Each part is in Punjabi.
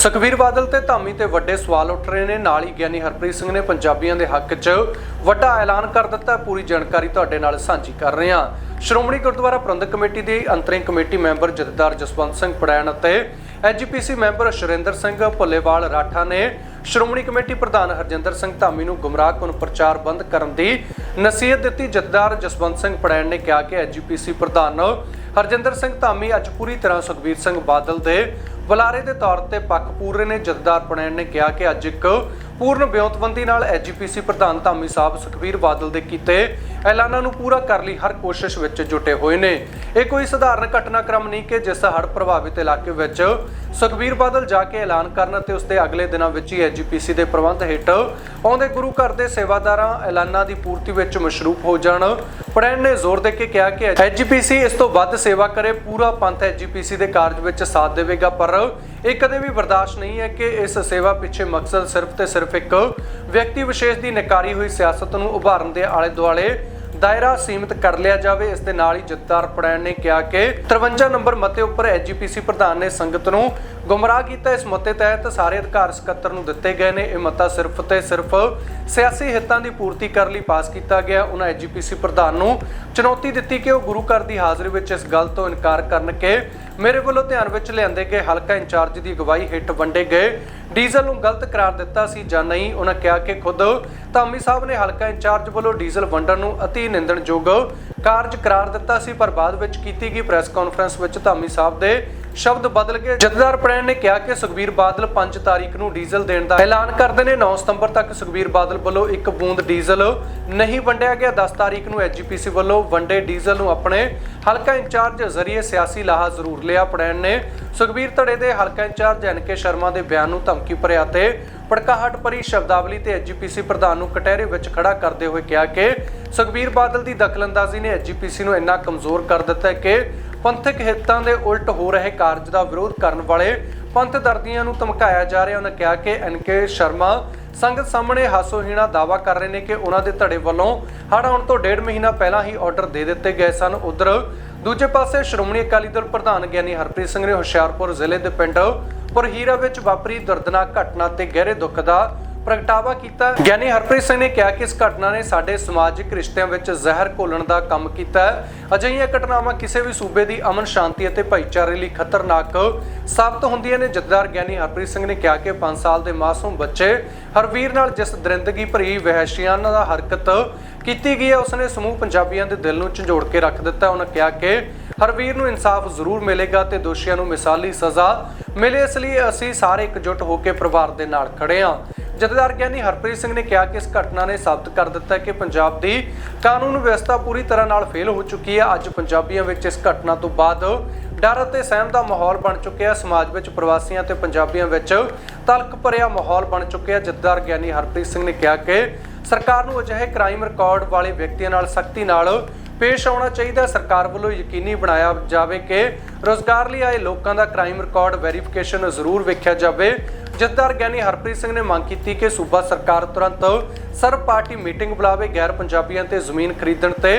ਸੁਖਬੀਰ ਬਾਦਲ ਤੇ ਧਾਮੀ ਤੇ ਵੱਡੇ ਸਵਾਲ ਉੱਠ ਰਹੇ ਨੇ। ਨਾਲ ਹੀ ਗਿਆਨੀ ਹਰਪ੍ਰੀਤ ਸਿੰਘ ਨੇ ਪੰਜਾਬੀਆਂ ਦੇ ਹੱਕ 'ਚ ਵੱਡਾ ਐਲਾਨ ਕਰ ਦਿੱਤਾ। ਪੂਰੀ ਜਾਣਕਾਰੀ ਤੁਹਾਡੇ ਨਾਲ ਸਾਂਝੀ ਕਰ ਰਹੇ ਹਾਂ। ਸ਼੍ਰੋਮਣੀ ਗੁਰਦੁਆਰਾ ਪ੍ਰਬੰਧਕ ਕਮੇਟੀ ਦੀ ਅੰਤਰਿੰਗ ਕਮੇਟੀ ਮੈਂਬਰ ਜਥੇਦਾਰ ਜਸਵੰਤ ਸਿੰਘ ਪੜੈਣ ਅਤੇ ਐਜੀਪੀਸੀ ਮੈਂਬਰ ਸ਼ਰਿੰਦਰ ਸਿੰਘ ਭੁੱਲੇਵਾਲ ਰਾਠਾ ਨੇ ਸ਼੍ਰੋਮਣੀ ਕਮੇਟੀ ਪ੍ਰਧਾਨ ਹਰਜਿੰਦਰ ਸਿੰਘ ਧਾਮੀ ਨੂੰ ਗੁੰਮਰਾਹਕੁਨ ਪ੍ਰਚਾਰ ਬੰਦ ਕਰਨ ਦੀ ਨਸੀਹਤ ਦਿੱਤੀ। ਜਥੇਦਾਰ ਜਸਵੰਤ ਸਿੰਘ ਪੜੈਣ ਨੇ ਕਿਹਾ ਕਿ ਐਜੀਪੀਸੀ ਪ੍ਰਧਾਨ ਹਰਜਿੰਦਰ ਸਿੰਘ ਧਾਮੀ ਅੱਜ ਪੂਰੀ ਤਰ੍ਹਾਂ ਸੁਖਬੀਰ ਸਿੰਘ ਬਾਦਲ ਦੇ ਬੁਲਾਰੇ ਦੇ ਤੌਰ ਤੇ ਪੱਖ ਪੂਰ ਨੇ ਜਥੇਦਾਰ ਪੜੈਣ ਨੇ ਕਿਹਾ ਕਿ ਅੱਜ ਇੱਕ ਪੂਰਨ ਵਿਉਂਤਬੰਦੀ ਨਾਲ ਐਜੀਪੀਸੀ ਪ੍ਰਧਾਨ ਧਾਮੀ ਸਾਹਿਬ ਸੁਖਬੀਰ ਬਾਦਲ ਦੇ ਕੀਤੇ ਐਲਾਨਾਂ ਨੂੰ ਪੂਰਾ ਕਰ ਲਈ ਹਰ ਕੋਸ਼ਿਸ਼ ਵਿੱਚ ਜੁਟੇ ਹੋਏ ਨੇ। ਇਹ ਕੋਈ ਸਧਾਰਨ ਘਟਨਾਕ੍ਰਮ ਨਹੀਂ ਕਿ ਜਿਸ ਹੜ੍ਹ ਪ੍ਰਭਾਵਿਤ ਇਲਾਕੇ ਵਿੱਚ ਸੁਖਬੀਰ ਬਾਦਲ ਜਾ ਕੇ ਐਲਾਨ ਕਰਨ ਅਤੇ ਉਸ ਦੇ ਅਗਲੇ ਦਿਨਾਂ ਵਿੱਚ ਹੀ ਐਜੀਪੀਸੀ ਦੇ ਪ੍ਰਬੰਧ ਹੇਠ ਆਉਂਦੇ ਗੁਰੂ ਘਰ ਦੇ ਸੇਵਾਦਾਰਾਂ ਐਲਾਨਾਂ ਦੀ ਪੂਰਤੀ ਵਿੱਚ ਮਸ਼ਰੂਫ ਹੋ ਜਾਣ। ਪੜੈਣ ਨੇ ਜ਼ੋਰ ਦੇ ਕੇ ਕਿਹਾ ਕਿ ਐਜੀਪੀਸੀ ਇਸ ਤੋਂ ਵੱਧ ਸੇਵਾ ਕਰੇ, ਪੂਰਾ ਪੰਥ ਐਜੀਪੀਸੀ ਦੇ ਕਾਰਜ ਵਿੱਚ ਸਾਥ ਦੇਵੇਗਾ, ਪਰ ਇਹ ਕਦੇ ਵੀ ਬਰਦਾਸ਼ਤ ਨਹੀਂ ਹੈ ਕਿ ਇਸ ਸੇਵਾ ਪਿੱਛੇ ਮਕਸਦ ਸਿਰਫ ਤੇ ਸਿਰਫ ਇੱਕ ਵਿਅਕਤੀ ਵਿਸ਼ੇਸ਼ ਦੀ ਨਕਾਰੀ ਹੋਈ ਸਿਆਸਤ ਨੂੰ ਉਭਾਰਨ ਦੇ ਆਲੇ ਦੁਆਲੇ ਦਾਇਰਾ ਸੀਮਿਤ ਕਰ ਲਿਆ ਜਾਵੇ। ਇਸ ਦੇ ਨਾਲ ਹੀ ਜਥੇਦਾਰ ਪੜੈਣ ਨੇ ਕਿਹਾ ਕਿ 53 ਨੰਬਰ ਮਤੇ ਉੱਪਰ ਐਜੀਪੀਸੀ ਪ੍ਰਧਾਨ ਨੇ ਸੰਗਤ ਨੂੰ ਗੁੰਮਰਾਹ ਕੀਤਾ। ਇਸ ਮਤੇ ਤਹਿਤ ਸਾਰੇ ਅਧਿਕਾਰ ਸਕੱਤਰ ਨੂੰ ਦਿੱਤੇ ਗਏ ਨੇ। ਇਹ ਮਤਾ ਸਿਰਫ ਤੇ ਸਿਰਫ ਸਿਆਸੀ ਹਿੱਤਾਂ ਦੀ ਪੂਰਤੀ ਕਰਨ ਲਈ ਪਾਸ ਕੀਤਾ ਗਿਆ। ਉਹਨਾਂ ਐਜੀਪੀਸੀ ਪ੍ਰਧਾਨ ਨੂੰ ਚੁਣੌਤੀ ਦਿੱਤੀ ਕਿ ਉਹ ਗੁਰੂ ਘਰ ਦੀ ਹਾਜ਼ਰੀ ਵਿੱਚ ਇਸ ਗੱਲ ਤੋਂ ਇਨਕਾਰ ਕਰਨ ਕਿ ਮੇਰੇ ਵੱਲੋਂ ਧਿਆਨ ਵਿੱਚ ਲਿਆਂਦੇ ਗਏ ਹਲਕਾ ਇੰਚਾਰਜ ਦੀ ਅਗਵਾਈ ਹੇਠ ਵੰਡੇ ਗਏ। ਡੀਜ਼ਲ ਨੂੰ ਗਲਤ ਕਰਾਰ ਦਿੱਤਾ ਸੀ ਜਾਂ ਨਹੀਂ ਉਹਨਾਂ ਕਿਹਾ ਕਿ ਖੁਦ ਧਾਮੀ ਸਾਹਿਬ ਨੇ ਹਲਕਾ ਇੰਚਾਰਜ ਵੱਲੋਂ ਡੀਜ਼ਲ ਵੰਡਣ ਨੂੰ ਅਤੀ ਨਿੰਦਣਯੋਗ ਕਾਰਜ ਕਰਾਰ ਦਿੱਤਾ ਸੀ, ਪਰ ਬਾਅਦ ਵਿੱਚ ਕੀਤੀ ਗਈ ਪ੍ਰੈਸ ਕਾਨਫਰੰਸ ਵਿੱਚ ਧਾਮੀ ਸਾਹਿਬ ਦੇ ਸ਼ਬਦ ਬਦਲ ਕੇ ਜਥੇਦਾਰ ਪ੍ਰੈਣ ਨੇ ਕਿਹਾ ਕਿ ਸੁਖਬੀਰ ਬਾਦਲ 5 ਤਾਰੀਖ ਨੂੰ ਡੀਜ਼ਲ ਦੇਣ ਦਾ ਐਲਾਨ ਕਰਦੇ ਨੇ। 9 ਸਤੰਬਰ ਤੱਕ ਸੁਖਬੀਰ ਬਾਦਲ ਵੱਲੋਂ ਇੱਕ ਬੂੰਦ ਡੀਜ਼ਲ ਨਹੀਂ ਵੰਡਿਆ ਗਿਆ। 10 ਤਾਰੀਖ ਨੂੰ ਐਜੀਪੀਸੀ ਵੱਲੋਂ ਵੰਡੇ ਡੀਜ਼ਲ ਨੂੰ ਆਪਣੇ ਹਲਕਾ ਇੰਚਾਰਜ ਜ਼ਰੀਏ ਸਿਆਸੀ ਲਾਹਾ ਜ਼ਰੂਰ ਲਿਆ ਪ੍ਰੈਣ ਨੇ। ਸੁਖਬੀਰ ਧੜੇ ਦੇ ਹਲਕਾ ਇੰਚਾਰਜ ਐਨਕੇ ਸ਼ਰਮਾ ਦੇ ਬਿਆਨ ਨੂੰ ਧਮਕੀ ਭਰਿਆ ਤੇ ਪੜਕਾਹਟ ਭਰੀ ਸ਼ਬਦਾਵਲੀ ਤੇ ਐਜੀਪੀਸੀ ਪ੍ਰਧਾਨ ਨੂੰ ਕਟਹਿਰੇ ਵਿੱਚ ਖੜਾ ਕਰਦੇ ਹੋਏ ਕਿਹਾ ਕਿ ਸੁਖਬੀਰ ਬਾਦਲ ਦੀ ਦਖਲਅੰਦਾਜ਼ੀ ਨੇ ਐਜੀਪੀਸੀ ਨੂੰ ਇੰਨਾ ਕਮਜ਼ੋਰ ਕਰ ਦਿੱਤਾ ਕਿ ਪੰਥਕ ਹਿੱਤਾਂ ਦੇ ਉਲਟ ਹੋ ਰਹੇ ਕਾਰਜ ਦਾ ਵਿਰੋਧ ਕਰਨ ਵਾਲੇ ਪੰਥ ਦਰਦੀਆਂ ਨੂੰ ਧਮਕਾਇਆ ਜਾ ਰਿਹਾ। ਉਹਨਾਂ ਕਿਹਾ ਕਿ ਐਨਕੇ ਸ਼ਰਮਾ ਸੰਗਤ ਸਾਹਮਣੇ ਹਾਸੋਹੀਣਾ ਦਾਵਾ ਕਰ ਰਹੇ ਨੇ ਕਿ ਉਹਨਾਂ ਦੇ ਧੜੇ ਵੱਲੋਂ ਹੜ੍ਹ ਆਉਣ ਤੋਂ ਡੇਢ ਮਹੀਨਾ ਪਹਿਲਾਂ ਹੀ ਆਰਡਰ ਦੇ ਦਿੱਤੇ ਗਏ ਸਨ। ਉਧਰ ਦੂਜੇ ਪਾਸੇ ਸ਼੍ਰੋਮਣੀ ਅਕਾਲੀ ਦਲ ਪ੍ਰਧਾਨ ਗਿਆਨੀ ਹਰਪ੍ਰੀਤ ਸਿੰਘ ਨੇ ਹੁਸ਼ਿਆਰਪੁਰ ਜ਼ਿਲ੍ਹੇ ਦੇ ਪਿੰਡ ਪੁਰਹੀਰਾ ਵਿੱਚ ਵਾਪਰੀ ਦਰਦਨਾਕ ਘਟਨਾ ਤੇ ਗਹਿਰੇ ਦੁੱਖ ਦਾ ਪ੍ਰਗਟਾਵਾ ਕੀਤਾ। ਗਿਆਨੀ ਹਰਪ੍ਰੀਤ ਸਿੰਘ ਨੇ ਕਿਹਾ ਕਿ ਇਸ ਘਟਨਾ ਨੇ ਸਾਡੇ ਸਮਾਜਿਕ ਰਿਸ਼ਤਿਆਂ ਵਿੱਚ ਜ਼ਹਿਰ ਘੋਲਣ ਦਾ ਕੰਮ ਕੀਤਾ ਹੈ। ਅਜਿਹੀਆਂ ਘਟਨਾਵਾਂ ਕਿਸੇ ਵੀ ਸੂਬੇ ਦੀ ਅਮਨ ਸ਼ਾਂਤੀ ਅਤੇ ਭਾਈਚਾਰੇ ਲਈ ਖਤਰਨਾਕ ਸਾਬਤ ਹੁੰਦੀਆਂ ਨੇ। ਜਥੇਦਾਰ ਗਿਆਨੀ ਹਰਪ੍ਰੀਤ ਸਿੰਘ ਨੇ ਕਿਹਾ ਕਿ 5 ਸਾਲ ਦੇ ਮਾਸੂਮ ਬੱਚੇ ਹਰਵੀਰ ਨਾਲ ਜਿਸ ਦਰਿੰਦਗੀ ਭਰੀ ਵਹਿਸ਼ੀਆਨਾ ਦਾ ਹਰਕਤ ਕੀਤੀ ਗਈ ਹੈ, ਉਸਨੇ ਸਮੂਹ ਪੰਜਾਬੀਆਂ ਦੇ ਦਿਲ ਨੂੰ ਝੰਜੋੜ ਕੇ ਰੱਖ ਦਿੱਤਾ ਉਹਨਾਂ ਕਿਹਾ ਕਿ ਹਰਵੀਰ ਨੂੰ ਇਨਸਾਫ ਜ਼ਰੂਰ ਮਿਲੇਗਾ ਤੇ ਦੋਸ਼ੀਆਂ ਨੂੰ ਮਿਸਾਲੀ ਸਜ਼ਾ ਮਿਲੇ, ਇਸ ਲਈ ਅਸੀਂ ਸਾਰੇ ਇਕਜੁੱਟ ਹੋ ਕੇ ਪਰਿਵਾਰ ਦੇ ਨਾਲ ਖੜੇ ਹਾਂ। ਜਥੇਦਾਰ ਗਿਆਨੀ ਹਰਪ੍ਰੀਤ ਸਿੰਘ ਨੇ ਕਿਹਾ ਕਿ ਇਸ ਘਟਨਾ ਨੇ ਸਾਬਤ ਕਰ ਦਿੱਤਾ ਕਿ ਪੰਜਾਬ ਦੀ ਕਾਨੂੰਨ ਵਿਵਸਥਾ ਪੂਰੀ ਤਰ੍ਹਾਂ ਨਾਲ ਫੇਲ ਹੋ ਚੁੱਕੀ ਹੈ। ਅੱਜ ਪੰਜਾਬੀਆਂ ਵਿੱਚ ਇਸ ਘਟਨਾ ਤੋਂ ਬਾਅਦ ਡਰ ਅਤੇ ਸਹਿਮ ਦਾ ਮਾਹੌਲ ਬਣ ਚੁੱਕਿਆ ਸਮਾਜ ਵਿੱਚ ਪ੍ਰਵਾਸੀਆਂ ਤੇ ਪੰਜਾਬੀਆਂ ਵਿੱਚ ਤਲਕ ਭਰਿਆ ਮਾਹੌਲ ਬਣ ਚੁੱਕਿਆ ਜਥੇਦਾਰ ਗਿਆਨੀ ਹਰਪ੍ਰੀਤ ਸਿੰਘ ਨੇ ਕਿਹਾ ਕਿ ਸਰਕਾਰ ਨੂੰ ਅਜਿਹੇ ਕ੍ਰਾਈਮ ਰਿਕਾਰਡ ਵਾਲੇ ਵਿਅਕਤੀਆਂ ਨਾਲ ਸਖਤੀ ਨਾਲ ਪੇਸ਼ ਆਉਣਾ ਚਾਹੀਦਾ ਸਰਕਾਰ ਵੱਲੋਂ ਯਕੀਨੀ ਬਣਾਇਆ ਜਾਵੇ ਕਿ ਰੋਜ਼ਗਾਰ ਲਈ ਆਏ ਲੋਕਾਂ ਦਾ ਕ੍ਰਾਈਮ ਰਿਕਾਰਡ ਵੈਰੀਫਿਕੇਸ਼ਨ ਜ਼ਰੂਰ ਵੇਖਿਆ ਜਾਵੇ। ਜਥੇਦਾਰ ਗਿਆਨੀ ਹਰਪ੍ਰੀਤ ਸਿੰਘ ਨੇ ਮੰਗ ਕੀਤੀ ਕਿ ਸੂਬਾ ਸਰਕਾਰ ਤੁਰੰਤ ਸਰਬ ਪਾਰਟੀ ਮੀਟਿੰਗ ਬੁਲਾਵੇ, ਗੈਰ ਪੰਜਾਬੀਆਂ ਤੇ ਜ਼ਮੀਨ ਖਰੀਦਣ ਤੇ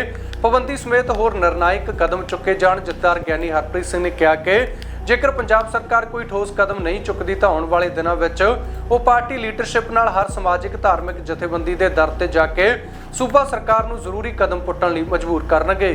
ਪਾਬੰਦੀ ਸਮੇਤ ਹੋਰ ਨਿਰਣਾਇਕ ਕਦਮ ਚੁੱਕੇ ਜਾਣ। ਜਥੇਦਾਰ ਗਿਆਨੀ ਹਰਪ੍ਰੀਤ ਸਿੰਘ ਨੇ ਕਿਹਾ ਕਿ ਜੇਕਰ ਪੰਜਾਬ ਸਰਕਾਰ ਕੋਈ ਠੋਸ ਕਦਮ ਨਹੀਂ ਚੁੱਕਦੀ ਤਾਂ ਆਉਣ ਵਾਲੇ ਦਿਨਾਂ ਵਿੱਚ ਉਹ ਪਾਰਟੀ ਲੀਡਰਸ਼ਿਪ ਨਾਲ ਹਰ ਸਮਾਜਿਕ, ਧਾਰਮਿਕ ਜਥੇਬੰਦੀ ਦੇ ਦਰ ਤੇ ਜਾ ਕੇ ਸੂਬਾ ਸਰਕਾਰ ਨੂੰ ਜ਼ਰੂਰੀ ਕਦਮ ਪੁੱਟਣ ਲਈ ਮਜਬੂਰ ਕਰਨਗੇ।